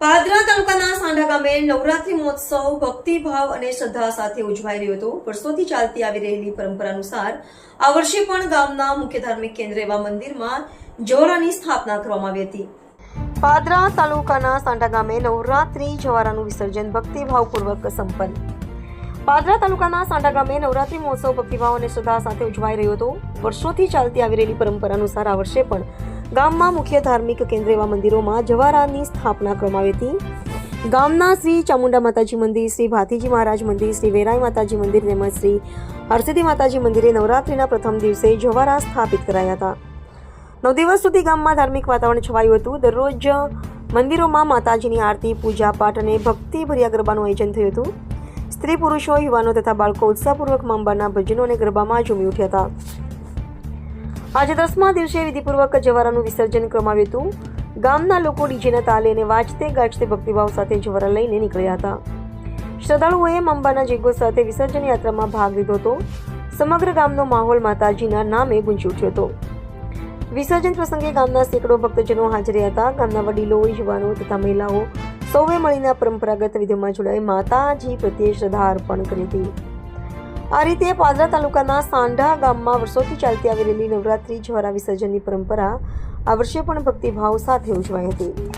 પાદરા તાલુકાના સાંઢા ગામે નવરાત્રી મહોત્સવ, ભક્તિભાવ અને શ્રદ્ધા સાથે ઉજવાઈ રહ્યો હતો. વર્ષોથી ચાલતી આવી રહેલી પરંપરા અનુસાર આ વર્ષે પણ ગામના મુખ્ય ધાર્મિક કેન્દ્ર એવા મંદિરમાં જવરાની સ્થાપના કરવામાં આવી હતી. પાદરા તાલુકાના સાંઢા ગામે નવરાત્રી જવારાનું વિસર્જન ભક્તિભાવપૂર્વક સંપન્ન. પાદરા તાલુકાના સાંઢા ગામે નવરાત્રી મહોત્સવ ભક્તિભાવ અને શ્રદ્ધા સાથે ઉજવાઈ રહ્યો હતો. વર્ષોથી ચાલતી આવી રહેલી પરંપરા અનુસાર આ વર્ષે પણ ગામમાં મુખ્ય ધાર્મિક કેન્દ્ર એવા મંદિરોમાં જવારાની સ્થાપના કરવામાં આવી હતી. ગામના શ્રી ચામુંડા માતાજી મંદિર, શ્રી ભાતીજી મહારાજ મંદિર, શ્રી વેરાઈ માતાજી મંદિર તેમજ શ્રી હરસિદ્ધિ માતાજી મંદિરે નવરાત્રિના પ્રથમ દિવસે જવારા સ્થાપિત કરાયા હતા. નવ દિવસ સુધી ગામમાં ધાર્મિક વાતાવરણ છવાયું હતું. દરરોજ મંદિરોમાં માતાજીની આરતી, પૂજા પાઠ અને ભક્તિભર્યા ગરબાનું આયોજન થયું હતું. સ્ત્રી પુરુષો, યુવાનો તથા બાળકો ઉત્સાહપૂર્વક માંબાના ભજનો અને ગરબામાં ઝૂમી ઉઠ્યા હતા. આજે દસમા દિવસે વિધિપૂર્વક જવારાનું વિસર્જન કરવામાં આવ્યું હતું. ગામના લોકો ડીજેના તાલે અને વાજતે ગાજતે ભક્તિભાવ સાથે જવારા લઈને નીકળ્યા હતા. શ્રદ્ધાળુઓએ અંબાના જેગો સાથે વિસર્જન યાત્રામાં ભાગ લીધો હતો. સમગ્ર ગામનો માહોલ માતાજીના નામે ગુંજી ઉઠ્યો હતો. વિસર્જન પ્રસંગે ગામના સેંકડો ભક્તજનો હાજર હતા. ગામના વડીલો, યુવાનો તથા મહિલાઓ સૌએ મળીને પરંપરાગત વિધિમાં જોડાઈ માતાજી પ્રત્યે શ્રદ્ધા અર્પણ કરી હતી. આ રીતે પાદરા તાલુકાના સાંઢા ગામમાં વર્ષોથી ચાલતી આવી રહેલી નવરાત્રી જ્વારા વિસર્જનની પરંપરા આ વર્ષે પણ ભક્તિભાવ સાથે ઉજવાઈ હતી.